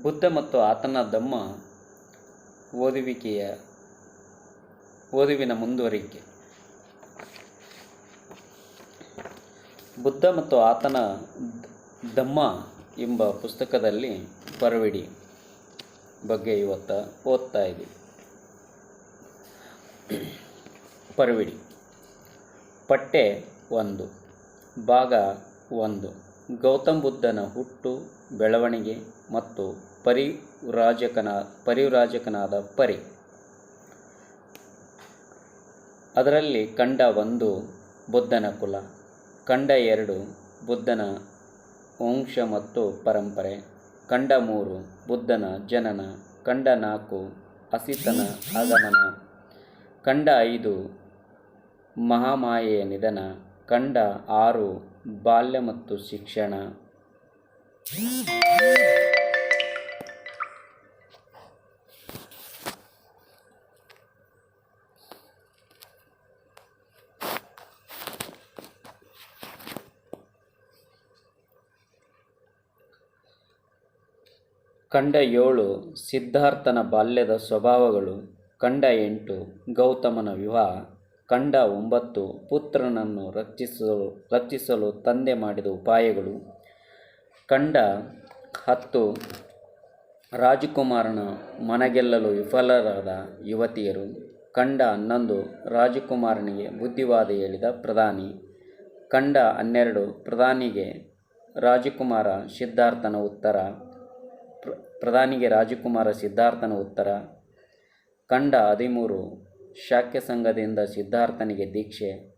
ಬುದ್ಧ ಮತ್ತು ಆತನ ಧಮ್ಮ ಓದುವಿಕೆಯ ಓದುವಿನ ಮುಂದುವರಿಕೆ. ಬುದ್ಧ ಮತ್ತು ಆತನ ಧಮ್ಮ ಎಂಬ ಪುಸ್ತಕದಲ್ಲಿ ಪರವಿಡಿ ಬಗ್ಗೆ ಇವತ್ತು ಓದ್ತಾ ಇದ್ದೀವಿ. ಪರವಿಡಿ ಪಟ್ಟೆ ಒಂದು, ಭಾಗ ಒಂದು. ಗೌತಮ್ ಬುದ್ಧನ ಹುಟ್ಟು, ಬೆಳವಣಿಗೆ ಮತ್ತು ಪರಿವ್ರಾಜಕನ ಪರಿವ್ರಾಜಕನಾದ ಪರಿ. ಅದರಲ್ಲಿ ಕಂಡ ಒಂದು ಬುದ್ಧನ ಕುಲ, ಕಂಡ ಎರಡು ಬುದ್ಧನ ವಂಶ ಮತ್ತು ಪರಂಪರೆ, ಕಂಡ ಮೂರು ಬುದ್ಧನ ಜನನ, ಕಂಡ ನಾಲ್ಕು ಅಸಿತನ ಆಗಮನ, ಕಂಡ ಐದು ಮಹಾಮಾಯೆಯ ನಿಧನ, ಕಂಡ ಆರು ಬಾಲ್ಯ ಮತ್ತು ಶಿಕ್ಷಣ. ಕಂಡ ಏಳು ಸಿದ್ಧಾರ್ಥನ ಬಾಲ್ಯದ ಸ್ವಭಾವಗಳು, ಕಂಡ ಎಂಟು ಗೌತಮನ ವಿವಾಹ, ಕಂಡ ಒಂಬತ್ತು ಪುತ್ರನನ್ನು ರಕ್ಷಿಸಲು ರಕ್ಷಿಸಲು ತಂದೆ ಮಾಡಿದ ಉಪಾಯಗಳು, ಕಂಡ ಹತ್ತು ರಾಜಕುಮಾರನ ಮನಗೆಲ್ಲಲು ವಿಫಲರಾದ ಯುವತಿಯರು, ಕಂಡ ಹನ್ನೊಂದು ರಾಜಕುಮಾರನಿಗೆ ಬುದ್ಧಿವಾದ ಹೇಳಿದ ಪ್ರಧಾನಿ, ಕಂಡ ಹನ್ನೆರಡು ಪ್ರಧಾನಿಗೆ ರಾಜಕುಮಾರ ಸಿದ್ಧಾರ್ಥನ ಉತ್ತರ. ಪ್ರಧಾನಿಗೆ ರಾಜಕುಮಾರ ಸಿದ್ಧಾರ್ಥನ ಉತ್ತರ. ಕಂಡ ಹದಿಮೂರು ಶಾಕ್ಯ ಸಂಘದಿಂದ ಸಿದ್ಧಾರ್ಥನಿಗೆ ದೀಕ್ಷೆ.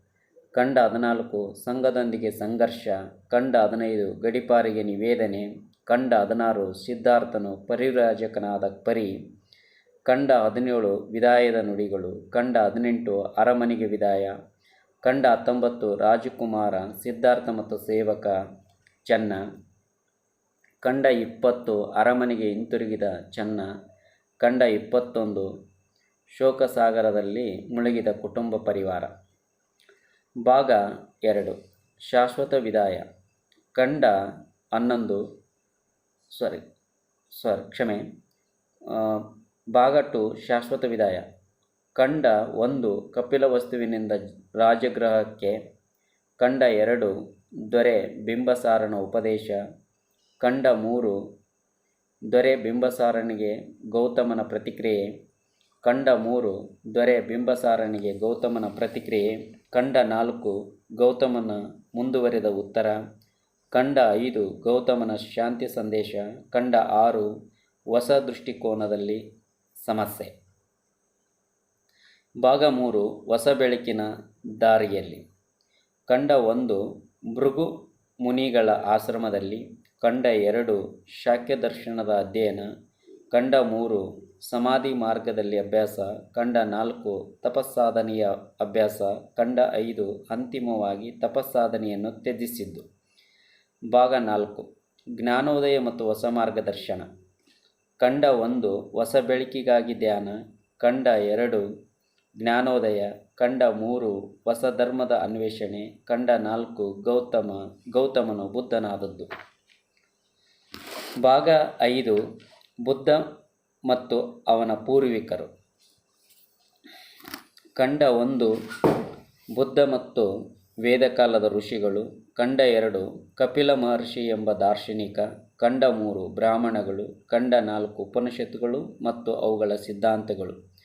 ಕಂಡ ಹದಿನಾಲ್ಕು ಸಂಘದೊಂದಿಗೆ ಸಂಘರ್ಷ. ಕಂಡ ಹದಿನೈದು ಗಡಿಪಾರಿಗೆ ನಿವೇದನೆ. ಕಂಡ ಹದಿನಾರು ಸಿದ್ಧಾರ್ಥನು ಪರಿವ್ರಾಜಕನಾದ ಪರಿ. ಕಂಡ ಹದಿನೇಳು ವಿದಾಯದ ನುಡಿಗಳು. ಕಂಡ ಹದಿನೆಂಟು ಅರಮನೆಗೆ ವಿದಾಯ. ಕಂಡ ಹತ್ತೊಂಬತ್ತು ರಾಜಕುಮಾರ, ಸಿದ್ಧಾರ್ಥ ಮತ್ತು ಸೇವಕ. ಚೆನ್ನ. ಕಂಡ ಇಪ್ಪತ್ತು ಅರಮನೆಗೆ ಹಿಂತಿರುಗಿದ ಚೆನ್ನ ಕಂಡ ಇಪ್ಪತ್ತೊಂದು ಶೋಕಸಾಗರದಲ್ಲಿ ಮುಳುಗಿದ ಕುಟುಂಬ ಪರಿವಾರ. ಭಾಗ ಎರಡು. ಶಾಶ್ವತ ವಿದಾಯ. ಕಂಡ ಹನ್ನೊಂದು. ಸಾರಿ ಸಾರಿ, ಕ್ಷಮೆ. ಭಾಗ ಟು. ಶಾಶ್ವತ ವಿದಾಯ. ಕಂಡ ಒಂದು ಕಪಿಲ ವಸ್ತುವಿನಿಂದ ರಾಜಗೃಹಕ್ಕೆ, ಕಂಡ ಎರಡು ದೊರೆ ಬಿಂಬಸಾರನ ಉಪದೇಶ ಕಂಡ ಮೂರು ದೊರೆ ಬಿಂಬಸಾರನಿಗೆ ಗೌತಮನ ಪ್ರತಿಕ್ರಿಯೆ. ಕಂಡ ಮೂರು ದೊರೆ ಬಿಂಬಸಾರನಿಗೆ ಗೌತಮನ ಪ್ರತಿಕ್ರಿಯೆ. ಕಂಡ ನಾಲ್ಕು ಗೌತಮನ ಮುಂದುವರೆದ ಉತ್ತರ. ಕಂಡ ಐದು ಗೌತಮನ ಶಾಂತಿ ಸಂದೇಶ. ಕಂಡ ಆರು ಹೊಸ ದೃಷ್ಟಿಕೋನದಲ್ಲಿ ಸಮಸ್ಯೆ. ಭಾಗ ಮೂರು ಹೊಸ ಬೆಳಕಿನ ದಾರಿಯಲ್ಲಿ. ಕಂಡ ಒಂದು ಭೃಗು ಮುನಿಗಳ ಆಶ್ರಮದಲ್ಲಿ ಕಂಡ ಎರಡು ಶಾಕ್ಯ ದರ್ಶನದ ಅಧ್ಯಯನ, ಕಂಡ ಮೂರು ಸಮಾಧಿ ಮಾರ್ಗದಲ್ಲಿ ಅಭ್ಯಾಸ, ಕಂಡ ನಾಲ್ಕು ತಪಸ್ಸಾಧನೆಯ ಅಭ್ಯಾಸ, ಕಂಡ ಐದು ಅಂತಿಮವಾಗಿ ತಪಸ್ಸಾಧನೆಯನ್ನು ತ್ಯಜಿಸಿದ್ದು. ಭಾಗ ನಾಲ್ಕು, ಜ್ಞಾನೋದಯ ಮತ್ತು ಹೊಸ ಮಾರ್ಗದರ್ಶನ. ಕಂಡ ಒಂದು, ಹೊಸ ಬೆಳಕಿಗಾಗಿ ಧ್ಯಾನ. ಕಂಡ ಎರಡು, ಜ್ಞಾನೋದಯ. ಕಂಡ ಮೂರು, ಹೊಸ ಧರ್ಮದ ಅನ್ವೇಷಣೆ. ಕಂಡ ನಾಲ್ಕು, ಗೌತಮ. ಗೌತಮನು ಬುದ್ಧನಾದದ್ದು. ಭಾಗ ಐದು, ಬುದ್ಧ ಮತ್ತು ಅವನ ಪೂರ್ವಿಕರು. ಕಂಡ ಒಂದು, ಬುದ್ಧ ಮತ್ತು ವೇದಕಾಲದ ಋಷಿಗಳು. ಕಂಡ ಎರಡು, ಕಪಿಲ ಮಹರ್ಷಿ ಎಂಬ ದಾರ್ಶನಿಕ. ಕಂಡ ಮೂರು, ಬ್ರಾಹ್ಮಣಗಳು. ಕಂಡ ನಾಲ್ಕು, ಉಪನಿಷತ್ತುಗಳು ಮತ್ತು ಅವುಗಳ ಸಿದ್ಧಾಂತಗಳು.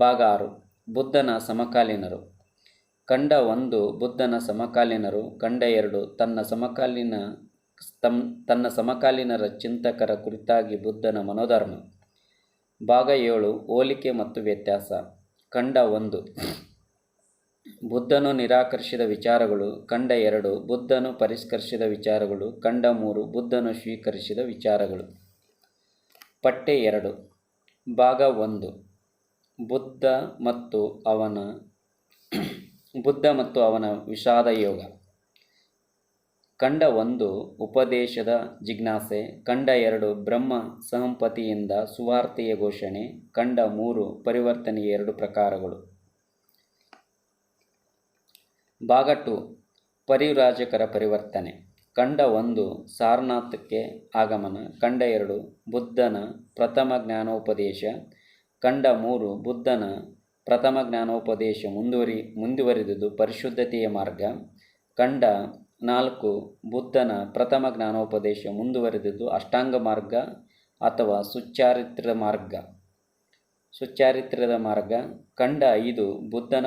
ಭಾಗ ಆರು, ಬುದ್ಧನ ಸಮಕಾಲೀನರು. ಕಂಡ ಒಂದು, ಬುದ್ಧನ ಸಮಕಾಲೀನರು. ಕಂಡ ಎರಡು, ತನ್ನ ಸಮಕಾಲೀನ ತಮ್, ತನ್ನ ಸಮಕಾಲೀನರ ಚಿಂತಕರ ಕುರಿತಾಗಿ ಬುದ್ಧನ ಮನೋಧರ್ಮ. ಭಾಗ ಏಳು, ಹೋಲಿಕೆ ಮತ್ತು ವ್ಯತ್ಯಾಸ. ಕಂಡ ಒಂದು. ಬುದ್ಧನು ನಿರಾಕರಿಸಿದ ವಿಚಾರಗಳು. ಕಂಡ ಎರಡು, ಬುದ್ಧನು ಪರಿಷ್ಕರಿಸಿದ ವಿಚಾರಗಳು. ಕಂಡ ಮೂರು, ಬುದ್ಧನು ಸ್ವೀಕರಿಸಿದ ವಿಚಾರಗಳು. ಪಟ್ಟೆ ಎರಡು. ಭಾಗ ಒಂದು. ಬುದ್ಧ ಮತ್ತು ಅವನ, ಬುದ್ಧ ಮತ್ತು ಅವನ ವಿಷಾದ ಯೋಗ. ಕಂಡ ಒಂದು ಉಪದೇಶದ ಜಿಜ್ಞಾಸೆ, ಕಂಡ ಎರಡು ಬ್ರಹ್ಮ ಸಹಂಪತಿಯಿಂದ ಸುವಾರ್ತೆಯ ಘೋಷಣೆ, ಕಂಡ ಮೂರು ಪರಿವರ್ತನೆಯ ಎರಡು ಪ್ರಕಾರಗಳು. ಭಾಗ ಟು, ಪರಿವ್ರಾಜಕರ ಪರಿವರ್ತನೆ. ಖಂಡ ಒಂದು ಸಾರನಾಥಕ್ಕೆ ಆಗಮನ ಖಂಡ ಎರಡು ಬುದ್ಧನ ಪ್ರಥಮ ಜ್ಞಾನೋಪದೇಶ ಖಂಡ ಮೂರು ಬುದ್ಧನ ಪ್ರಥಮ ಜ್ಞಾನೋಪದೇಶ ಮುಂದುವರಿ, ಮುಂದುವರಿದುದು ಪರಿಶುದ್ಧತೆಯ ಮಾರ್ಗ ಖಂಡ ನಾಲ್ಕು, ಬುದ್ಧನ ಪ್ರಥಮ ಜ್ಞಾನೋಪದೇಶ ಮುಂದುವರೆದಿದ್ದು ಅಷ್ಟಾಂಗ ಮಾರ್ಗ ಅಥವಾ ಸುಚಾರಿತ್ರ ಮಾರ್ಗ. ಸುಚಾರಿತ್ರದ ಮಾರ್ಗ. ಖಂಡ ಐದು, ಬುದ್ಧನ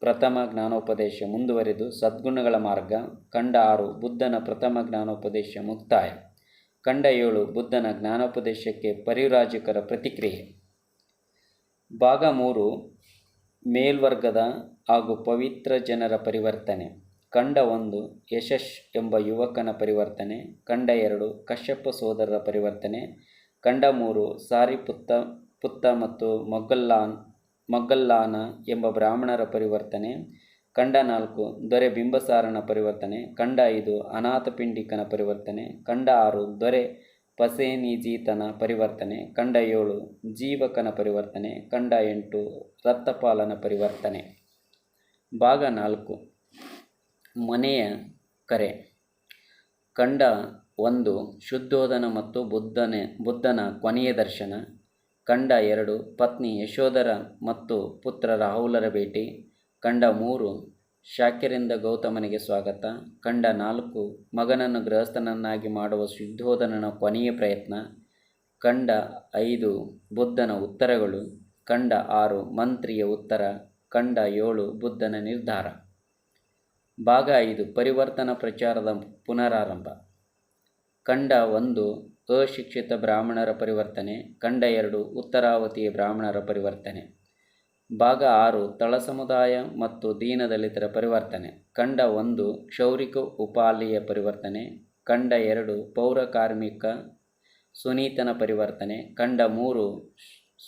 ಪ್ರಥಮ ಜ್ಞಾನೋಪದೇಶ ಮುಂದುವರೆದು ಸದ್ಗುಣಗಳ ಮಾರ್ಗ. ಖಂಡ ಆರು, ಬುದ್ಧನ ಪ್ರಥಮ ಜ್ಞಾನೋಪದೇಶ ಮುಕ್ತಾಯ. ಖಂಡ ಏಳು, ಬುದ್ಧನ ಜ್ಞಾನೋಪದೇಶಕ್ಕೆ ಪರಿವ್ರಾಜಕರ ಪ್ರತಿಕ್ರಿಯೆ. ಭಾಗ ಮೂರು, ಮೇಲ್ವರ್ಗದ ಹಾಗೂ ಪವಿತ್ರ ಜನರ ಪರಿವರ್ತನೆ. ಖಂಡ ಒಂದು ಯಶಶ್ ಎಂಬ ಯುವಕನ ಪರಿವರ್ತನೆ, ಕಂಡ ಎರಡು ಕಶ್ಯಪ ಸೋದರರ ಪರಿವರ್ತನೆ, ಕಂಡ ಮೂರು ಸಾರಿಪುತ್ತ ಪುತ್ತ ಮತ್ತು ಮೊಗ್ಗಲ್ಲಾನ್, ಮೊಗ್ಗಲ್ಲಾನ ಎಂಬ ಬ್ರಾಹ್ಮಣರ ಪರಿವರ್ತನೆ, ಕಂಡ ನಾಲ್ಕು ದೊರೆ ಬಿಂಬಸಾರನ ಪರಿವರ್ತನೆ, ಕಂಡ ಐದು ಅನಾಥಪಿಂಡಿಕನ ಪರಿವರ್ತನೆ, ಕಂಡ ಆರು ದೊರೆ ಪಸೇನಿಜೀತನ ಪರಿವರ್ತನೆ, ಕಂಡ ಏಳು ಜೀವಕನ ಪರಿವರ್ತನೆ, ಕಂಡ ಎಂಟು ರತ್ತಪಾಲನ ಪರಿವರ್ತನೆ. ಭಾಗ ನಾಲ್ಕು. ಮನೆಯ ಕರೆ. ಕಂಡ ಒಂದು ಶುದ್ಧೋಧನ ಮತ್ತು ಬುದ್ಧನೆ, ಬುದ್ಧನ ಕೊನೆಯ ದರ್ಶನ. ಕಂಡ ಎರಡು, ಪತ್ನಿ ಯಶೋಧರ ಮತ್ತು ಪುತ್ರ ರಾಹುಲರ ಭೇಟಿ. ಕಂಡ ಮೂರು, ಶಾಕ್ಯರಿಂದ ಗೌತಮನಿಗೆ ಸ್ವಾಗತ. ಕಂಡ ನಾಲ್ಕು, ಮಗನನ್ನು ಗೃಹಸ್ಥನನ್ನಾಗಿ ಮಾಡುವ ಶುದ್ಧೋಧನನ ಕೊನೆಯ ಪ್ರಯತ್ನ. ಕಂಡ ಐದು, ಬುದ್ಧನ ಉತ್ತರಗಳು. ಕಂಡ ಆರು, ಮಂತ್ರಿಯ ಉತ್ತರ. ಕಂಡ ಏಳು, ಬುದ್ಧನ ನಿರ್ಧಾರ. ಭಾಗ ಐದು, ಪರಿವರ್ತನ ಪ್ರಚಾರದ ಪುನರಾರಂಭ. ಖಂಡ ಒಂದು, ಅಶಿಕ್ಷಿತ ಬ್ರಾಹ್ಮಣರ ಪರಿವರ್ತನೆ. ಖಂಡ ಎರಡು ಉತ್ತರಾವತಿಯ ಬ್ರಾಹ್ಮಣರ ಪರಿವರ್ತನೆ. ಭಾಗ ಆರು, ತಳ ಸಮುದಾಯ ಮತ್ತು ದೀನದಲಿತರ ಪರಿವರ್ತನೆ. ಖಂಡ ಒಂದು, ಕ್ಷೌರಿಕ ಉಪಾಲಿಯ ಪರಿವರ್ತನೆ. ಖಂಡ ಎರಡು, ಪೌರ ಕಾರ್ಮಿಕ ಸುನೀತನ ಪರಿವರ್ತನೆ. ಖಂಡ ಮೂರು,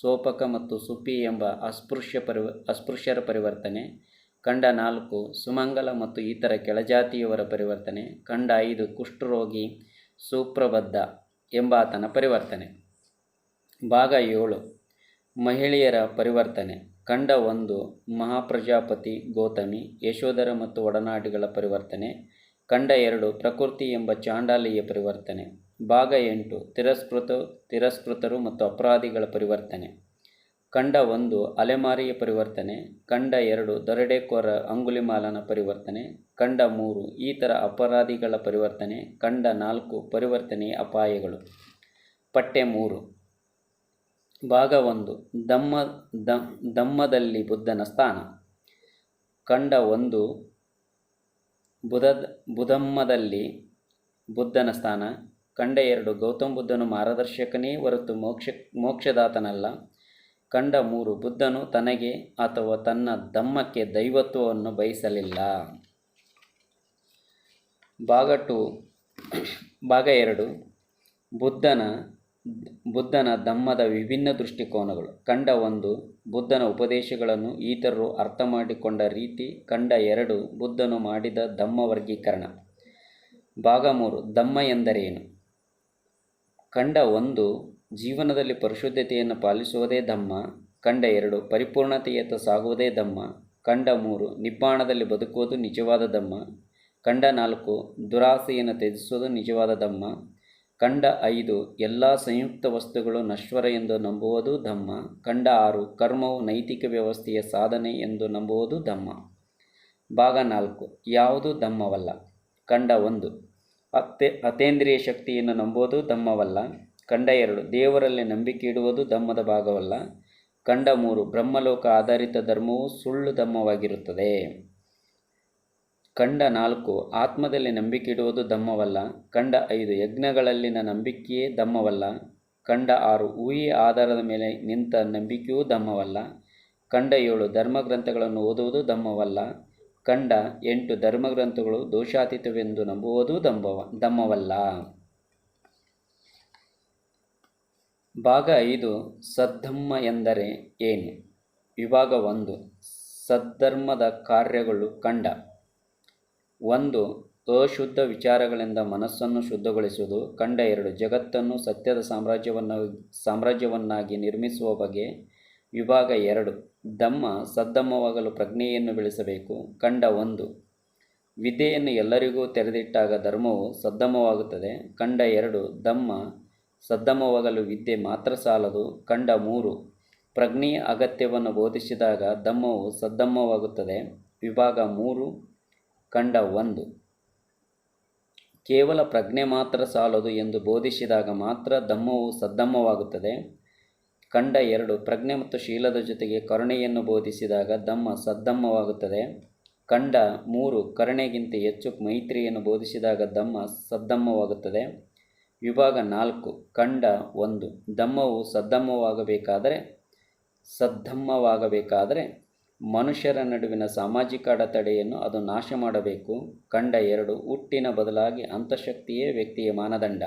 ಸೋಪಕ ಮತ್ತು ಸುಪಿ ಎಂಬ ಅಸ್ಪೃಶ್ಯ ಪರಿವ ಅಸ್ಪೃಶ್ಯರ ಪರಿವರ್ತನೆ. ಖಂಡ ನಾಲ್ಕು, ಸುಮಂಗಲ ಮತ್ತು ಇತರ ಕೆಳಜಾತಿಯವರ ಪರಿವರ್ತನೆ ಖಂಡ ಐದು, ಕುಷ್ಠರೋಗಿ, ಸುಪ್ರಬದ್ಧ ಎಂಬಾತನ ಪರಿವರ್ತನೆ. ಭಾಗ ಏಳು, ಮಹಿಳೆಯರ ಪರಿವರ್ತನೆ ಖಂಡ ಒಂದು, ಮಹಾಪ್ರಜಾಪತಿ ಗೌತಮಿ, ಯಶೋಧರ ಮತ್ತು ಒಡನಾಡಿಗಳ ಪರಿವರ್ತನೆ ಖಂಡ ಎರಡು, ಪ್ರಕೃತಿ ಎಂಬ ಚಾಂಡಾಲಿಯ ಪರಿವರ್ತನೆ. ಭಾಗ ಎಂಟು, ತಿರಸ್ಕೃತ, ತಿರಸ್ಕೃತರು ಮತ್ತು ಅಪರಾಧಿಗಳ ಪರಿವರ್ತನೆ. ಖಂಡ ಒಂದು ಅಲೆಮಾರಿಯ ಪರಿವರ್ತನೆ ಖಂಡ ಎರಡು ದರಡೇಕೋರ ಅಂಗುಲಿಮಾಲನ ಪರಿವರ್ತನೆ ಖಂಡ ಮೂರು ಈ ಥರ ಅಪರಾಧಿಗಳ ಪರಿವರ್ತನೆ ಖಂಡ ನಾಲ್ಕು ಪರಿವರ್ತನೆಯ ಅಪಾಯಗಳು. ಪಠ್ಯ ಮೂರು. ಭಾಗ ಒಂದು. ದಮ್ಮ ದಮ್ಮದಲ್ಲಿ ಬುದ್ಧನ ಸ್ಥಾನ. ಖಂಡ ಒಂದು ಬುಧ, ಬುಧಮ್ಮದಲ್ಲಿ ಬುದ್ಧನ ಸ್ಥಾನ. ಖಂಡ ಎರಡು ಗೌತಮ ಬುದ್ಧನು ಮಾರ್ಗದರ್ಶಕನೇ ಹೊರತು ಮೋಕ್ಷ, ಮೋಕ್ಷದಾತನಲ್ಲ. ಖಂಡ ಮೂರು ಬುದ್ಧನು ತನಗೆ ಅಥವಾ ತನ್ನ ಧಮ್ಮಕ್ಕೆ ದೈವತ್ವವನ್ನು ಬಯಸಲಿಲ್ಲ. ಭಾಗ ಟು, ಭಾಗ ಎರಡು, ಬುದ್ಧನ ಬುದ್ಧನ ಧಮ್ಮದ ವಿಭಿನ್ನ ದೃಷ್ಟಿಕೋನಗಳು. ಕಂಡ ಒಂದು, ಬುದ್ಧನ ಉಪದೇಶಗಳನ್ನು ಈತರರು ಅರ್ಥ ಮಾಡಿಕೊಂಡ ರೀತಿ, ಕಂಡ ಎರಡು, ಬುದ್ಧನು ಮಾಡಿದ ಧಮ್ಮ ವರ್ಗೀಕರಣ ಭಾಗ ಮೂರು ಧಮ್ಮ ಎಂದರೇನು? ಕಂಡ ಒಂದು ಜೀವನದಲ್ಲಿ ಪರಿಶುದ್ಧತೆಯನ್ನು ಪಾಲಿಸುವುದೇ ಧಮ್ಮ ಖಂಡ ಎರಡು, ಪರಿಪೂರ್ಣತೆಯತ್ತ ಸಾಗುವುದೇ ಧಮ್ಮ ಖಂಡ ಮೂರು, ನಿಬ್ಬಾಣದಲ್ಲಿ ಬದುಕುವುದು ನಿಜವಾದ ಧಮ್ಮ ಖಂಡ ನಾಲ್ಕು, ದುರಾಸೆಯನ್ನು ತ್ಯಜಿಸುವುದು ನಿಜವಾದ ಧಮ್ಮ ಖಂಡ ಐದು, ಎಲ್ಲ ಸಂಯುಕ್ತ ವಸ್ತುಗಳು ನಶ್ವರ ಎಂದು ನಂಬುವುದು ಧಮ್ಮ ಖಂಡ ಆರು, ಕರ್ಮವು ನೈತಿಕ ವ್ಯವಸ್ಥೆಯ ಸಾಧನೆ ಎಂದು ನಂಬುವುದು ಧಮ್ಮ. ಭಾಗ ನಾಲ್ಕು, ಯಾವುದು ಧಮ್ಮವಲ್ಲ? ಖಂಡ ಒಂದು ಅತ್ತೆ ಅತೇಂದ್ರಿಯ ಶಕ್ತಿಯನ್ನು ನಂಬುವುದು ಧಮ್ಮವಲ್ಲ. ಖಂಡ ಎರಡು, ದೇವರಲ್ಲಿ ನಂಬಿಕೆ ಇಡುವುದು ಧಮ್ಮದ ಭಾಗವಲ್ಲ. ಖಂಡ ಮೂರು, ಬ್ರಹ್ಮಲೋಕ ಆಧಾರಿತ ಧರ್ಮವು ಸುಳ್ಳು ಧಮ್ಮವಾಗಿರುತ್ತದೆ ಖಂಡ ನಾಲ್ಕು, ಆತ್ಮದಲ್ಲಿ ನಂಬಿಕೆ ಇಡುವುದು ಧಮ್ಮವಲ್ಲ ಖಂಡ ಐದು, ಯಜ್ಞಗಳಲ್ಲಿನ ನಂಬಿಕೆಯೇ ಧಮ್ಮವಲ್ಲ ಖಂಡ ಆರು ಊಹೆಯ ಆಧಾರದ ಮೇಲೆ ನಿಂತ ನಂಬಿಕೆಯೂ ಧಮ್ಮವಲ್ಲ ಖಂಡ ಏಳು, ಧರ್ಮಗ್ರಂಥಗಳನ್ನು ಓದುವುದು ಧಮ್ಮವಲ್ಲ ಖಂಡ ಎಂಟು, ಧರ್ಮಗ್ರಂಥಗಳು ದೋಷಾತೀತವೆಂದು ನಂಬುವುದು ಧಮ್ಮವ ಧಮ್ಮವಲ್ಲ ಭಾಗ ಐದು, ಸದ್ಧಮ್ಮ ಎಂದರೆ ಏನು? ವಿಭಾಗ ಒಂದು, ಸದ್ಧರ್ಮದ ಕಾರ್ಯಗಳು ಕಂಡ. ಒಂದು, ಅಶುದ್ಧ ವಿಚಾರಗಳಿಂದ ಮನಸ್ಸನ್ನು ಶುದ್ಧಗೊಳಿಸುವುದು ಕಂಡ. ಎರಡು, ಜಗತ್ತನ್ನು ಸತ್ಯದ ಸಾಮ್ರಾಜ್ಯವನ್ನು, ಸಾಮ್ರಾಜ್ಯವನ್ನಾಗಿ ನಿರ್ಮಿಸುವ ಬಗ್ಗೆ ವಿಭಾಗ ಎರಡು ಧಮ್ಮ ಸದ್ದಮ್ಮವಾಗಲು ಪ್ರಜ್ಞೆಯನ್ನು ಬೆಳೆಸಬೇಕು ಕಂಡ. ಒಂದು, ವಿದ್ಯೆಯನ್ನು ಎಲ್ಲರಿಗೂ ತೆರೆದಿಟ್ಟಾಗ ಧರ್ಮವು ಸದ್ದಮ್ಮವಾಗುತ್ತದೆ ಕಂಡ. ಎರಡು ಧಮ್ಮ ಸದ್ಧಮವಾಗಲು ವಿದ್ಯೆ ಮಾತ್ರ ಸಾಲದು. ಕಂಡ ಮೂರು ಪ್ರಜ್ಞೆಯ ಅಗತ್ಯವನ್ನು ಬೋಧಿಸಿದಾಗ ಧಮ್ಮವು ಸದ್ದಮ್ಮವಾಗುತ್ತದೆ ವಿಭಾಗ ಮೂರು, ಕಂಡ ಒಂದು, ಕೇವಲ ಪ್ರಜ್ಞೆ ಮಾತ್ರ ಸಾಲದು ಎಂದು ಬೋಧಿಸಿದಾಗ ಮಾತ್ರ ಧಮ್ಮವು ಸದ್ದಮ್ಮವಾಗುತ್ತದೆ ಕಂಡ ಎರಡು, ಪ್ರಜ್ಞೆ ಮತ್ತು ಶೀಲದ ಜೊತೆಗೆ ಕರುಣೆಯನ್ನು ಬೋಧಿಸಿದಾಗ ಧಮ್ಮ ಸದ್ದಮ್ಮವಾಗುತ್ತದೆ ಕಂಡ ಮೂರು, ಕರುಣೆಗಿಂತ ಹೆಚ್ಚು ಮೈತ್ರಿಯನ್ನು ಬೋಧಿಸಿದಾಗ ಧಮ್ಮ ಸದ್ಧಮ್ಮವಾಗುತ್ತದೆ ವಿಭಾಗ ನಾಲ್ಕು, ಖಂಡ ಒಂದು. ಧಮ್ಮವು ಸದ್ದಮ್ಮವಾಗಬೇಕಾದರೆ ಸದ್ದಮ್ಮವಾಗಬೇಕಾದರೆ ಮನುಷ್ಯರ ನಡುವಿನ ಸಾಮಾಜಿಕ ಅಡತಡೆಯನ್ನು ಅದು ನಾಶ ಮಾಡಬೇಕು. ಖಂಡ ಎರಡು, ಹುಟ್ಟಿನ ಬದಲಾಗಿ ಅಂತಃಶಕ್ತಿಯೇ ವ್ಯಕ್ತಿಯ ಮಾನದಂಡ.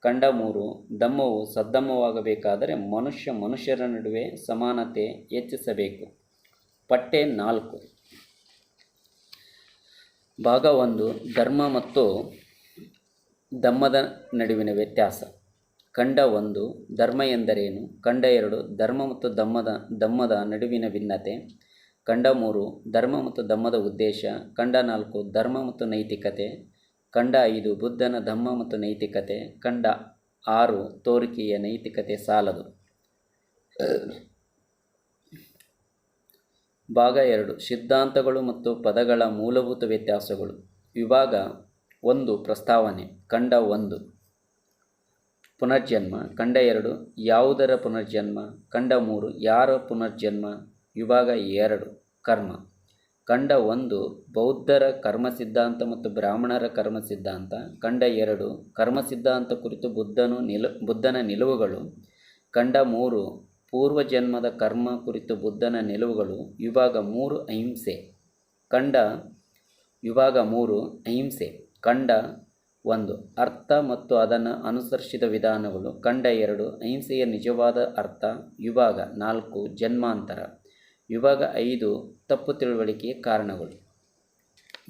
ಖಂಡ ಮೂರು, ಧಮ್ಮವು ಸದ್ದಮ್ಮವಾಗಬೇಕಾದರೆ ಮನುಷ್ಯ ಮನುಷ್ಯರ ನಡುವೆ ಸಮಾನತೆ ಹೆಚ್ಚಿಸಬೇಕು. ಪಟ್ಟೆ ನಾಲ್ಕು. ಭಾಗ ಒಂದು, ಧರ್ಮ ಮತ್ತು ಧಮ್ಮದ ನಡುವಿನ ವ್ಯತ್ಯಾಸ. ಕಂಡ ಒಂದು, ಧರ್ಮ ಎಂದರೇನು? ಕಂಡ ಎರಡು, ಧರ್ಮ ಮತ್ತು ಧಮ್ಮದ ಧಮ್ಮದ ನಡುವಿನ ಭಿನ್ನತೆ. ಕಂಡ ಮೂರು, ಧರ್ಮ ಮತ್ತು ಧಮ್ಮದ ಉದ್ದೇಶ. ಕಂಡ ನಾಲ್ಕು, ಧರ್ಮ ಮತ್ತು ನೈತಿಕತೆ. ಕಂಡ ಐದು, ಬುದ್ಧನ ಧಮ್ಮ ಮತ್ತು ನೈತಿಕತೆ. ಕಂಡ ಆರು, ತೋರಿಕೆಯ ನೈತಿಕತೆ ಸಾಲದು. ಭಾಗ ಎರಡು, ಸಿದ್ಧಾಂತಗಳು ಮತ್ತು ಪದಗಳ ಮೂಲಭೂತ ವ್ಯತ್ಯಾಸಗಳು. ವಿಭಾಗ ಒಂದು ಪ್ರಸ್ತಾವನೆ ಕಂಡ ಒಂದು. ಪುನರ್ಜನ್ಮ ಕಂಡ ಎರಡು, ಯಾವುದರ ಪುನರ್ಜನ್ಮ ಕಂಡ ಮೂರು, ಯಾರ ಪುನರ್ಜನ್ಮ, ವಿಭಾಗ ಎರಡು, ಕರ್ಮ. ಕಂಡ ಒಂದು, ಬೌದ್ಧರ ಕರ್ಮ ಸಿದ್ಧಾಂತ ಮತ್ತು ಬ್ರಾಹ್ಮಣರ ಕರ್ಮ ಸಿದ್ಧಾಂತ. ಕಂಡ ಎರಡು, ಕರ್ಮ ಸಿದ್ಧಾಂತ ಕುರಿತು ಬುದ್ಧನು ನಿಲು, ಬುದ್ಧನ ನಿಲುವುಗಳು. ಕಂಡ ಮೂರು, ಪೂರ್ವಜನ್ಮದ ಕರ್ಮ ಕುರಿತು ಬುದ್ಧನ ನಿಲುವುಗಳು. ವಿಭಾಗ ಮೂರು, ಅಹಿಂಸೆ. ಕಂಡ ವಿಭಾಗ ಮೂರು, ಅಹಿಂಸೆ. ಕಂಡ ಒಂದು ಅರ್ಥ ಮತ್ತು ಅದನ್ನು ಅನುಸರಿಸಿದ ವಿಧಾನಗಳು. ಕಂಡ ಎರಡು, ಅಹಿಂಸೆಯ ನಿಜವಾದ ಅರ್ಥ. ವಿಭಾಗ ನಾಲ್ಕು, ಜನ್ಮಾಂತರ. ವಿಭಾಗ ಐದು, ತಪ್ಪು ತಿಳುವಳಿಕೆಯ ಕಾರಣಗಳು.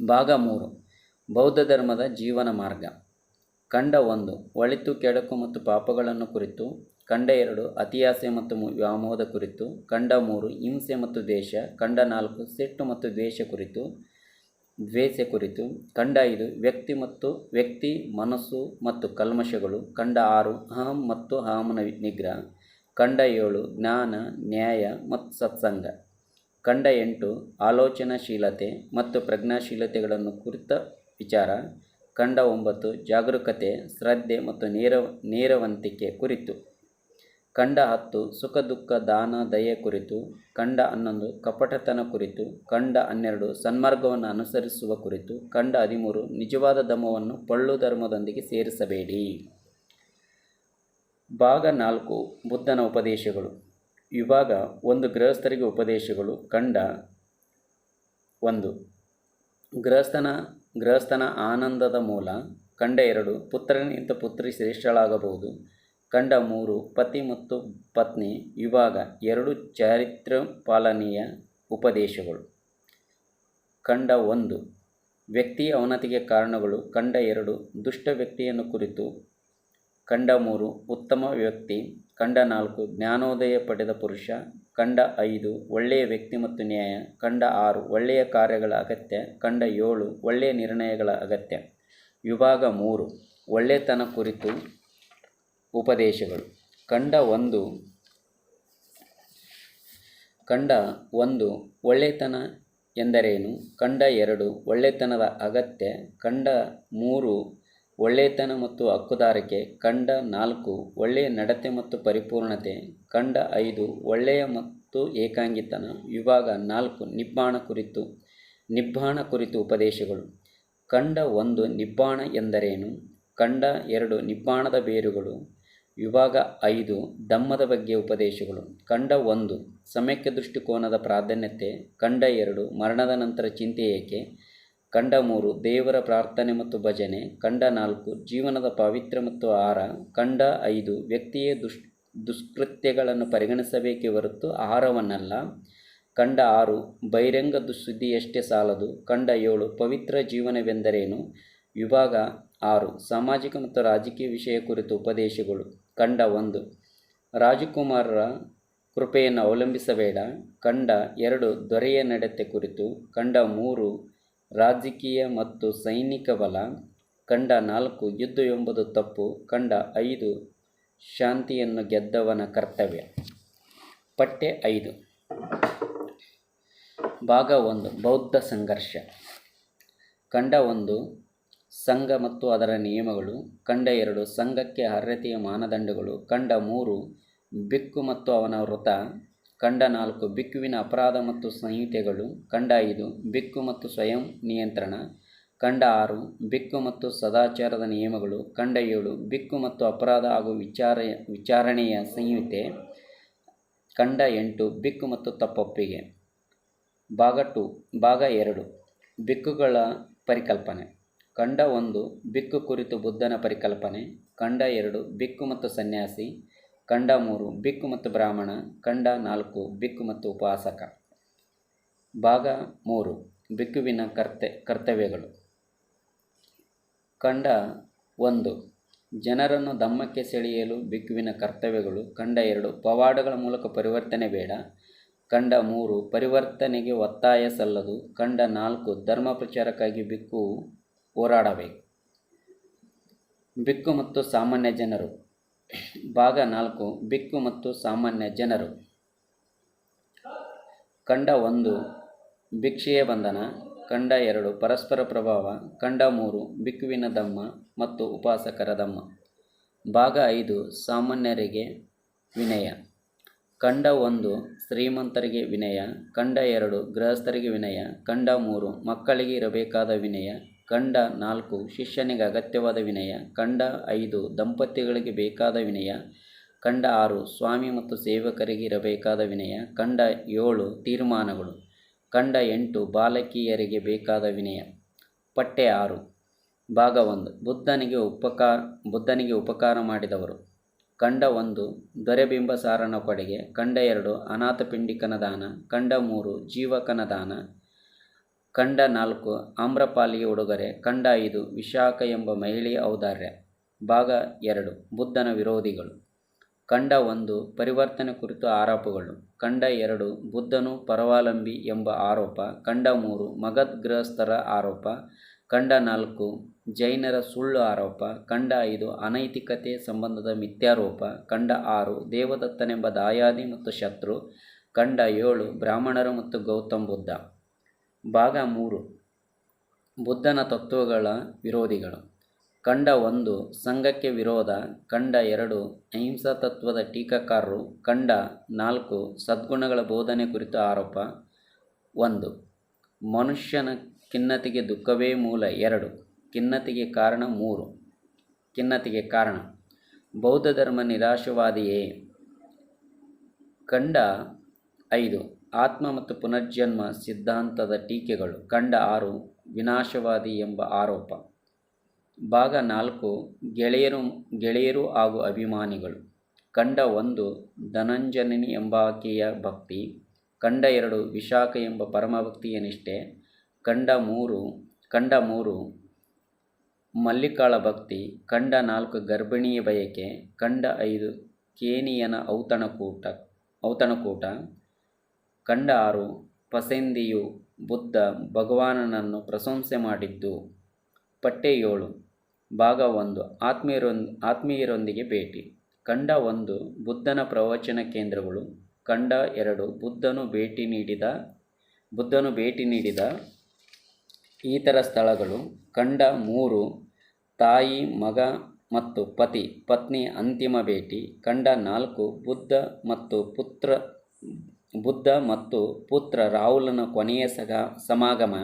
ಭಾಗ ಮೂರು, ಬೌದ್ಧ ಧರ್ಮದ ಜೀವನ ಮಾರ್ಗ. ಕಂಡ ಒಂದು, ಒಳಿತು, ಕೆಡಕು ಮತ್ತು ಪಾಪಗಳನ್ನು ಕುರಿತು. ಕಂಡ ಎರಡು, ಅತಿಯಾಸೆ ಮತ್ತು ವ್ಯಾಮೋಹದ ಕುರಿತು. ಕಂಡ ಮೂರು, ಹಿಂಸೆ ಮತ್ತು ದ್ವೇಷ. ಕಂಡ ನಾಲ್ಕು, ಸಿಟ್ಟು ಮತ್ತು ದ್ವೇಷ ಕುರಿತು. ದ್ವೇಷ ಕುರಿತು ಖಂಡ ಐದು ವ್ಯಕ್ತಿ ಮತ್ತು ವ್ಯಕ್ತಿ, ಮನಸ್ಸು ಮತ್ತು ಕಲ್ಮಶಗಳು ಖಂಡ ಆರು, ಅಹಂ ಮತ್ತು ಅಹಮನ ನಿಗ್ರಹ ಖಂಡ ಏಳು, ಜ್ಞಾನ, ನ್ಯಾಯ ಮತ್ತು ಸತ್ಸಂಗ ಖಂಡ ಎಂಟು, ಆಲೋಚನಾಶೀಲತೆ ಮತ್ತು ಪ್ರಜ್ಞಾಶೀಲತೆಗಳನ್ನು ಕುರಿತ ವಿಚಾರ ಖಂಡ ಒಂಬತ್ತು, ಜಾಗರೂಕತೆ, ಶ್ರದ್ಧೆ ಮತ್ತು ನೇರ ನೇರವಂತಿಕೆ ಕುರಿತು. ಕಂಡ ಹತ್ತು ಸುಖ, ದುಃಖ, ದಾನ, ದಯೆ ಕುರಿತು, ಕಂಡ ಹನ್ನೊಂದು ಕಪಟತನ ಕುರಿತು, ಕಂಡ ಹನ್ನೆರಡು ಸನ್ಮಾರ್ಗವನ್ನು ಅನುಸರಿಸುವ ಕುರಿತು, ಕಂಡ ಹದಿಮೂರು ನಿಜವಾದ ಧಮವನ್ನು ಪಳ್ಳು ಧರ್ಮದೊಂದಿಗೆ ಸೇರಿಸಬೇಡಿ. ಭಾಗ ನಾಲ್ಕು, ಬುದ್ಧನ ಉಪದೇಶಗಳು. ವಿಭಾಗ ಒಂದು, ಗೃಹಸ್ಥರಿಗೆ ಉಪದೇಶಗಳು. ಕಂಡ ಒಂದು, ಗೃಹಸ್ಥನ ಗೃಹಸ್ಥನ ಆನಂದದ ಮೂಲ. ಕಂಡ ಎರಡು ಪುತ್ರನಿಂತ ಪುತ್ರಿ ಶ್ರೇಷ್ಠಳಾಗಬಹುದು. ಕಂಡ ಮೂರು ಪತಿ ಮತ್ತು ಪತ್ನಿ ವಿಭಾಗ ಎರಡು ಚಾರಿತ್ರ್ಯ ಪಾಲನೆಯ ಉಪದೇಶಗಳು. ಕಂಡ ಒಂದು, ವ್ಯಕ್ತಿಯ ಅವನತಿಗೆ ಕಾರಣಗಳು. ಕಂಡ ಎರಡು, ದುಷ್ಟ ವ್ಯಕ್ತಿಯನ್ನು ಕುರಿತು. ಕಂಡ ಮೂರು, ಉತ್ತಮ ವ್ಯಕ್ತಿ. ಕಂಡ ನಾಲ್ಕು, ಜ್ಞಾನೋದಯ ಪಡೆದ ಪುರುಷ. ಕಂಡ ಐದು, ಒಳ್ಳೆಯ ವ್ಯಕ್ತಿ ಮತ್ತು ನ್ಯಾಯ. ಕಂಡ ಆರು, ಒಳ್ಳೆಯ ಕಾರ್ಯಗಳ ಅಗತ್ಯ. ಕಂಡ ಏಳು, ಒಳ್ಳೆಯ ನಿರ್ಣಯಗಳ ಅಗತ್ಯ. ವಿಭಾಗ ಮೂರು, ಒಳ್ಳೆತನ ಕುರಿತು. ಉಪದೇಶಗಳು. ಕಂಡ ಒಂದು ಕಂಡ ಒಂದು, ಒಳ್ಳೆತನ ಎಂದರೇನು? ಕಂಡ ಎರಡು, ಒಳ್ಳೆತನದ ಅಗತ್ಯ. ಕಂಡ ಮೂರು, ಒಳ್ಳೆತನ ಮತ್ತು ಹಕ್ಕುದಾರಿಕೆ. ಕಂಡ ನಾಲ್ಕು, ಒಳ್ಳೆಯ ನಡತೆ ಮತ್ತು ಪರಿಪೂರ್ಣತೆ. ಕಂಡ ಐದು, ಒಳ್ಳೆಯ ಮತ್ತು ಏಕಾಂಗಿತನ. ವಿಭಾಗ ನಾಲ್ಕು, ನಿಬ್ಬಾಣ ಕುರಿತು ನಿಬ್ಬಾಣ ಕುರಿತು ಉಪದೇಶಗಳು. ಕಂಡ ಒಂದು, ನಿಬ್ಬಾಣ ಎಂದರೇನು? ಕಂಡ ಎರಡು, ನಿಬ್ಬಾಣದ ಬೇರುಗಳು. ವಿಭಾಗ ಐದು ಧಮ್ಮದ ಬಗ್ಗೆ ಉಪದೇಶಗಳು. ಖಂಡ ಒಂದು ಸಮಯಕ್ಕೆ ದೃಷ್ಟಿಕೋನದ ಪ್ರಾಧಾನ್ಯತೆ. ಖಂಡ ಎರಡು, ಮರಣದ ನಂತರ ಚಿಂತೆ ಏಕೆ. ಖಂಡ ಮೂರು, ದೇವರ ಪ್ರಾರ್ಥನೆ ಮತ್ತು ಭಜನೆ. ಖಂಡ ನಾಲ್ಕು, ಜೀವನದ ಪಾವಿತ್ರ್ಯ ಮತ್ತು ಆಹಾರ. ಖಂಡ ಐದು, ವ್ಯಕ್ತಿಯೇ ದುಷ್, ದುಷ್ಕೃತ್ಯಗಳನ್ನು ಪರಿಗಣಿಸಬೇಕೇ ಹೊರತು ಆಹಾರವನ್ನಲ್ಲ. ಖಂಡ ಆರು, ಬಹಿರಂಗ ದುಸ್ಸುದ್ದಿಯಷ್ಟೇ ಸಾಲದು. ಖಂಡ ಏಳು, ಪವಿತ್ರ ಜೀವನವೆಂದರೇನು. ವಿಭಾಗ ಆರು, ಸಾಮಾಜಿಕ ಮತ್ತು ರಾಜಕೀಯ ವಿಷಯ ಕುರಿತು ಉಪದೇಶಗಳು. ಕಂಡ ಒಂದು. ರಾಜಕುಮಾರರ ಕೃಪೆಯನ್ನು ಅವಲಂಬಿಸಬೇಡ. ಕಂಡ ಎರಡು ದೊರೆಯ ನಡತೆ ಕುರಿತು, ಕಂಡ ಮೂರು ರಾಜಕೀಯ ಮತ್ತು ಸೈನಿಕ ಬಲ, ಕಂಡ ನಾಲ್ಕು ಯುದ್ಧ ಎಂಬುದು ತಪ್ಪು, ಕಂಡ ಐದು ಶಾಂತಿಯನ್ನು ಗೆದ್ದವನ ಕರ್ತವ್ಯ. ಪಠ್ಯ ಐದು. ಭಾಗ ಒಂದು, ಬೌದ್ಧ ಸಂಘರ್ಷ. ಕಂಡ ಒಂದು ಸಂಘ ಮತ್ತು ಅದರ ನಿಯಮಗಳು. ಖಂಡ ಎರಡು, ಸಂಘಕ್ಕೆ ಅರ್ಹತೆಯ ಮಾನದಂಡಗಳು. ಖಂಡ ಮೂರು, ಬಿಕ್ಕು ಮತ್ತು ಅವನ ವೃತ. ಖಂಡ ನಾಲ್ಕು, ಬಿಕ್ಕುವಿನ ಅಪರಾಧ ಮತ್ತು ಸಂಹಿತೆಗಳು. ಖಂಡ ಐದು, ಬಿಕ್ಕು ಮತ್ತು ಸ್ವಯಂ ನಿಯಂತ್ರಣ. ಖಂಡ ಆರು, ಬಿಕ್ಕು ಮತ್ತು ಸದಾಚಾರದ ನಿಯಮಗಳು. ಖಂಡ ಏಳು, ಬಿಕ್ಕು ಮತ್ತು ಅಪರಾಧ ಹಾಗೂ ವಿಚಾರ, ವಿಚಾರಣೆಯ ಸಂಹಿತೆ. ಖಂಡ ಎಂಟು, ಬಿಕ್ಕು ಮತ್ತು ತಪ್ಪೊಪ್ಪಿಗೆ. ಭಾಗ ಟು, ಭಾಗ ಎರಡು, ಬಿಕ್ಕುಗಳ ಪರಿಕಲ್ಪನೆ. ಖಂಡ ಒಂದು, ಬಿಕ್ಕು ಕುರಿತು ಬುದ್ಧನ ಪರಿಕಲ್ಪನೆ. ಖಂಡ ಎರಡು, ಬಿಕ್ಕು ಮತ್ತು ಸನ್ಯಾಸಿ. ಖಂಡ ಮೂರು, ಬಿಕ್ಕು ಮತ್ತು ಬ್ರಾಹ್ಮಣ. ಖಂಡ ನಾಲ್ಕು, ಬಿಕ್ಕು ಮತ್ತು ಉಪಾಸಕ ಭಾಗ ಮೂರು, ಬಿಕ್ಕುವಿನ ಕರ್ತೆ, ಕರ್ತವ್ಯಗಳು. ಖಂಡ ಒಂದು, ಜನರನ್ನು ಧಮ್ಮಕ್ಕೆ ಸೆಳೆಯಲು ಬಿಕ್ಕುವಿನ ಕರ್ತವ್ಯಗಳು. ಖಂಡ ಎರಡು, ಪವಾಡಗಳ ಮೂಲಕ ಪರಿವರ್ತನೆ ಬೇಡ. ಖಂಡ ಮೂರು, ಪರಿವರ್ತನೆಗೆ ಒತ್ತಾಯ ಸಲ್ಲದು. ಖಂಡ ನಾಲ್ಕು, ಧರ್ಮ ಪ್ರಚಾರಕ್ಕಾಗಿ ಬಿಕ್ಕು ಹೋರಾಡಬೇಕು. ಬಿಕ್ಕು ಮತ್ತು ಸಾಮಾನ್ಯ ಜನರು. ಭಾಗ ನಾಲ್ಕು, ಬಿಕ್ಕು ಮತ್ತು ಸಾಮಾನ್ಯ ಜನರು. ಖಂಡ ಒಂದು, ಭಿಕ್ಷೆಯ ಬಂಧನ. ಖಂಡ ಎರಡು, ಪರಸ್ಪರ ಪ್ರಭಾವ. ಖಂಡ ಮೂರು, ಬಿಕ್ಕುವಿನ ದಮ್ಮ ಮತ್ತು ಉಪಾಸಕರ ದಮ್ಮ. ಭಾಗ ಐದು, ಸಾಮಾನ್ಯರಿಗೆ ವಿನಯ. ಖಂಡ ಒಂದು, ಶ್ರೀಮಂತರಿಗೆ ವಿನಯ. ಖಂಡ ಎರಡು, ಗೃಹಸ್ಥರಿಗೆ ವಿನಯ. ಖಂಡ ಮೂರು, ಮಕ್ಕಳಿಗೆ ಇರಬೇಕಾದ ವಿನಯ. ಖಂಡ ನಾಲ್ಕು ಶಿಷ್ಯನಿಗೆ ಅಗತ್ಯವಾದ ವಿನಯ, ಕಂಡ ಐದು ದಂಪತಿಗಳಿಗೆ ಬೇಕಾದ ವಿನಯ, ಕಂಡ ಆರು ಸ್ವಾಮಿ ಮತ್ತು ಸೇವಕರಿಗೆ ಇರಬೇಕಾದ ವಿನಯ, ಕಂಡ ಏಳು ತೀರ್ಮಾನಗಳು, ಕಂಡ ಎಂಟು ಬಾಲಕಿಯರಿಗೆ ಬೇಕಾದ ವಿನಯ. ಪಟ್ಟೆ ಆರು, ಭಾಗ ಒಂದು, ಬುದ್ಧನಿಗೆ ಉಪಕಾರ ಬುದ್ಧನಿಗೆ ಉಪಕಾರ ಮಾಡಿದವರು. ಕಂಡ ಒಂದು, ದೊರೆಬಿಂಬಸಾರನ ಕೊಡೆಗೆ, ಕಂಡ ಎರಡು ಅನಾಥಪಿಂಡಿಕನ ದಾನ, ಕಂಡ ಮೂರು ಜೀವಕನ ದಾನ ಖಂಡ ನಾಲ್ಕು ಆಮ್ರಪಾಲಿಯ ಉಡುಗೊರೆ, ಖಂಡ ಐದು, ವಿಶಾಖ ಎಂಬ ಮಹಿಳೆಯ ಔದಾರ್ಯ. ಭಾಗ ಎರಡು, ಬುದ್ಧನ ವಿರೋಧಿಗಳು. ಖಂಡ ಒಂದು, ಪರಿವರ್ತನೆ ಕುರಿತು ಆರೋಪಗಳು. ಖಂಡ ಎರಡು, ಬುದ್ಧನು ಪರವಾಲಂಬಿ ಎಂಬ ಆರೋಪ. ಖಂಡ ಮೂರು ಮಗಧ್ ಗೃಹಸ್ಥರ ಆರೋಪ. ಖಂಡ ನಾಲ್ಕು, ಜೈನರ ಸುಳ್ಳು ಆರೋಪ. ಖಂಡ ಐದು, ಅನೈತಿಕತೆ ಸಂಬಂಧದ ಮಿಥ್ಯಾರೋಪ. ಖಂಡ ಆರು, ದೇವದತ್ತನೆಂಬ ದಾಯಾದಿ ಮತ್ತು ಶತ್ರು. ಖಂಡ ಏಳು, ಬ್ರಾಹ್ಮಣರು ಮತ್ತು ಗೌತಮ್ ಬುದ್ಧ. ಭಾಗ ಮೂರು. ಬುದ್ಧನ ತತ್ವಗಳ ವಿರೋಧಿಗಳು. ಖಂಡ ಒಂದು, ಸಂಘಕ್ಕೆ ವಿರೋಧ. ಖಂಡ ಎರಡು, ಅಹಿಂಸಾ ತತ್ವದ ಟೀಕಾಕಾರರು. ಖಂಡ ನಾಲ್ಕು, ಸದ್ಗುಣಗಳ ಬೋಧನೆ ಕುರಿತು ಆರೋಪ. ಒಂದು, ಮನುಷ್ಯನ ಖಿನ್ನತೆಗೆ ದುಃಖವೇ ಮೂಲ. ಎರಡು, ಖಿನ್ನತೆಗೆ ಕಾರಣ ಮೂರು. ಖಿನ್ನತೆಗೆ ಕಾರಣ. ಬೌದ್ಧ ಧರ್ಮ ನಿರಾಶವಾದಿಯೇ. ಖಂಡ ಐದು ಆತ್ಮ ಮತ್ತು ಪುನರ್ಜನ್ಮ ಸಿದ್ಧಾಂತದ ಟೀಕೆಗಳು. ಕಂಡ ಆರು, ವಿನಾಶವಾದಿ ಎಂಬ ಆರೋಪ. ಭಾಗ ನಾಲ್ಕು, ಗೆಳೆಯರು ಗೆಳೆಯರು ಹಾಗೂ ಅಭಿಮಾನಿಗಳು. ಕಂಡ ಒಂದು, ಧನಂಜನನಿ ಎಂಬಾಕೆಯ ಭಕ್ತಿ. ಕಂಡ ಎರಡು, ವಿಶಾಖ ಎಂಬ ಪರಮಭಕ್ತಿಯ ನಿಷ್ಠೆ. ಕಂಡ ಮೂರು ಕಂಡ ಮೂರು, ಮಲ್ಲಿಕಾಳ ಭಕ್ತಿ. ಕಂಡ ನಾಲ್ಕು, ಗರ್ಭಿಣಿಯ ಬಯಕೆ. ಕಂಡ ಐದು, ಕೇನಿಯನ ಔತಣಕೂಟ ಔತಣಕೂಟ. ಖಂಡ ಆರು ಪಸಂದಿಯು ಬುದ್ಧ ಭಗವಾನನನ್ನು ಪ್ರಶಂಸೆ ಮಾಡಿದ್ದು ಪಠ್ಯ ಏಳು ಭಾಗ ಒಂದು ಆತ್ಮೀಯರೊಂದ್, ಆತ್ಮೀಯರೊಂದಿಗೆ ಭೇಟಿ. ಕಂಡ ಒಂದು ಬುದ್ಧನ ಪ್ರವಚನ ಕೇಂದ್ರಗಳು, ಕಂಡ ಎರಡು ಬುದ್ಧನು ಭೇಟಿ ನೀಡಿದ, ಬುದ್ಧನು ಭೇಟಿ ನೀಡಿದ ಇತರ ಸ್ಥಳಗಳು, ಕಂಡ ಮೂರು ತಾಯಿ, ಮಗ ಮತ್ತು ಪತಿ, ಪತ್ನಿ ಅಂತಿಮ ಭೇಟಿ, ಕಂಡ ನಾಲ್ಕು ಬುದ್ಧ ಮತ್ತು ಪುತ್ರ ಬುದ್ಧ ಮತ್ತು ಪುತ್ರ ರಾಹುಲನ ಕೊನೆಯ ಸಗ ಸಮಾಗಮ.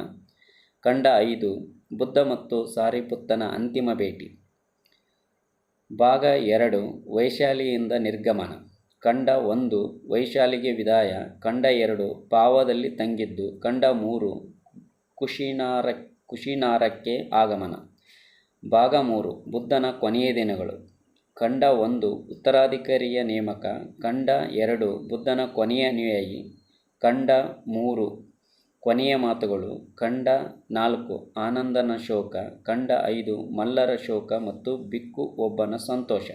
ಕಂಡ ಐದು, ಬುದ್ಧ ಮತ್ತು ಸಾರಿಪುತ್ತನ ಅಂತಿಮ ಭೇಟಿ. ಭಾಗ ಎರಡು, ವೈಶಾಲಿಯಿಂದ ನಿರ್ಗಮನ. ಕಂಡ ಒಂದು, ವೈಶಾಲಿಗೆ ವಿದಾಯ. ಕಂಡ ಎರಡು, ಪಾವದಲ್ಲಿ ತಂಗಿದ್ದು. ಕಂಡ ಮೂರು, ಕುಶಿನಾರ, ಕುಶಿನಾರಕ್ಕೆ ಆಗಮನ. ಭಾಗ ಮೂರು, ಬುದ್ಧನ ಕೊನೆಯ ದಿನಗಳು. ಖಂಡ ಒಂದು ಉತ್ತರಾಧಿಕಾರಿಯ ನೇಮಕ, ಖಂಡ ಎರಡು ಬುದ್ಧನ ಕೊನೆಯ ಅನುಯಾಯಿ, ಖಂಡ ಮೂರು ಕೊನೆಯ ಮಾತುಗಳು, ಖಂಡ ನಾಲ್ಕು ಆನಂದನ ಶೋಕ, ಖಂಡ ಐದು ಮಲ್ಲರ ಶೋಕ ಮತ್ತು ಬಿಕ್ಕು ಒಬ್ಬನ ಸಂತೋಷ.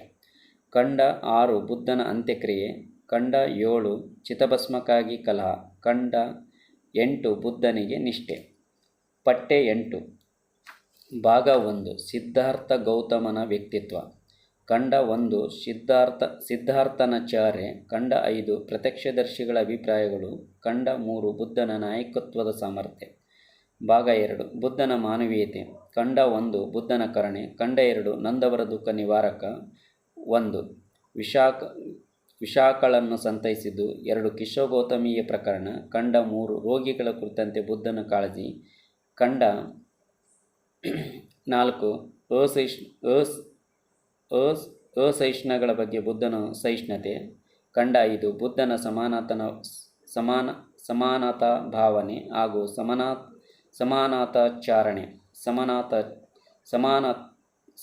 ಖಂಡ ಆರು ಬುದ್ಧನ ಅಂತ್ಯಕ್ರಿಯೆ, ಖಂಡ ಏಳು ಚಿತಭಸ್ಮಕ್ಕಾಗಿ ಕಲಹ, ಖಂಡ ಎಂಟು ಬುದ್ಧನಿಗೆ ನಿಷ್ಠೆ. ಪಟ್ಟೆ ಎಂಟು ಭಾಗ ಒಂದು ಸಿದ್ಧಾರ್ಥ ಗೌತಮನ ವ್ಯಕ್ತಿತ್ವ. ಖಂಡ ಒಂದು ಸಿದ್ಧಾರ್ಥ, ಸಿದ್ಧಾರ್ಥನಾಚಾರ್ಯ ಚಾರೆ ಖಂಡ ಐದು ಪ್ರತ್ಯಕ್ಷದರ್ಶಿಗಳ ಅಭಿಪ್ರಾಯಗಳು, ಕಂಡ ಮೂರು ಬುದ್ಧನ ನಾಯಕತ್ವದ ಸಾಮರ್ಥ್ಯ. ಭಾಗ ಎರಡು, ಬುದ್ಧನ ಮಾನವೀಯತೆ. ಕಂಡ ಒಂದು, ಬುದ್ಧನ ಕರಣೆ. ಕಂಡ ಎರಡು, ನಂದವರ ದುಃಖ ನಿವಾರಕ. ಒಂದು ವಿಶಾಖ ವಿಶಾಖಳನ್ನು ಸಂತೈಸಿದ್ದು. ಎರಡು, ಕಿಶೋಗೌತಮಿಯ ಪ್ರಕರಣ. ಕಂಡ ಮೂರು, ರೋಗಿಗಳ ಕುರಿತಂತೆ ಬುದ್ಧನ ಕಾಳಜಿ. ಕಂಡ ನಾಲ್ಕು ಅಸಹಿಷ್ ಅಸ್ ಅಸ್ ಅಸಹಿಷ್ಣುಗಳ ಬಗ್ಗೆ ಬುದ್ಧನ ಸಹಿಷ್ಣುತೆ ಕಂಡ ಇದು ಬುದ್ಧನ ಸಮಾನತನ, ಸಮಾನ, ಸಮಾನತಾ ಭಾವನೆ ಹಾಗೂ ಸಮಾನ, ಸಮಾನತಾಚಾರಣೆ, ಸಮಾನತ, ಸಮಾನ,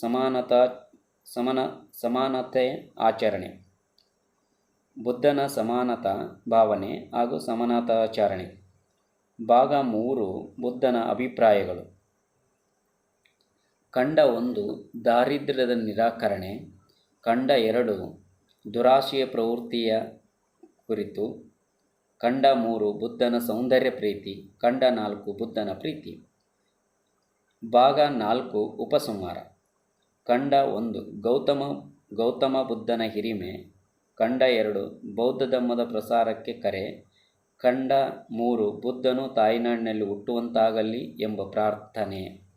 ಸಮಾನತಾ, ಸಮನ, ಸಮಾನತೆ ಆಚರಣೆ. ಬುದ್ಧನ ಸಮಾನತಾ ಭಾವನೆ ಹಾಗೂ ಸಮಾನತಾಚರಣೆ. ಭಾಗ ಮೂರು, ಬುದ್ಧನ ಅಭಿಪ್ರಾಯಗಳು. ಖಂಡ ಒಂದು ದಾರಿದ್ರ್ಯದ ನಿರಾಕರಣೆ ಖಂಡ ಎರಡು ದುರಾಶೆಯ ಪ್ರವೃತ್ತಿಯ ಕುರಿತು ಖಂಡ ಮೂರು ಬುದ್ಧನ ಸೌಂದರ್ಯ ಪ್ರೀತಿ ಖಂಡ ನಾಲ್ಕು ಬುದ್ಧನ ಪ್ರೀತಿ. ಭಾಗ ನಾಲ್ಕು ಉಪಸಂಹಾರ. ಖಂಡ ಒಂದು ಗೌತಮ ಗೌತಮ ಬುದ್ಧನ ಹಿರಿಮೆ ಖಂಡ ಎರಡು ಬೌದ್ಧ ಧರ್ಮದ ಪ್ರಸಾರಕ್ಕೆ ಕರೆ ಖಂಡ ಮೂರು ಬುದ್ಧನು ತಾಯ್ನಾಡಿನಲ್ಲಿ ಹುಟ್ಟುವಂತಾಗಲಿ ಎಂಬ ಪ್ರಾರ್ಥನೆ.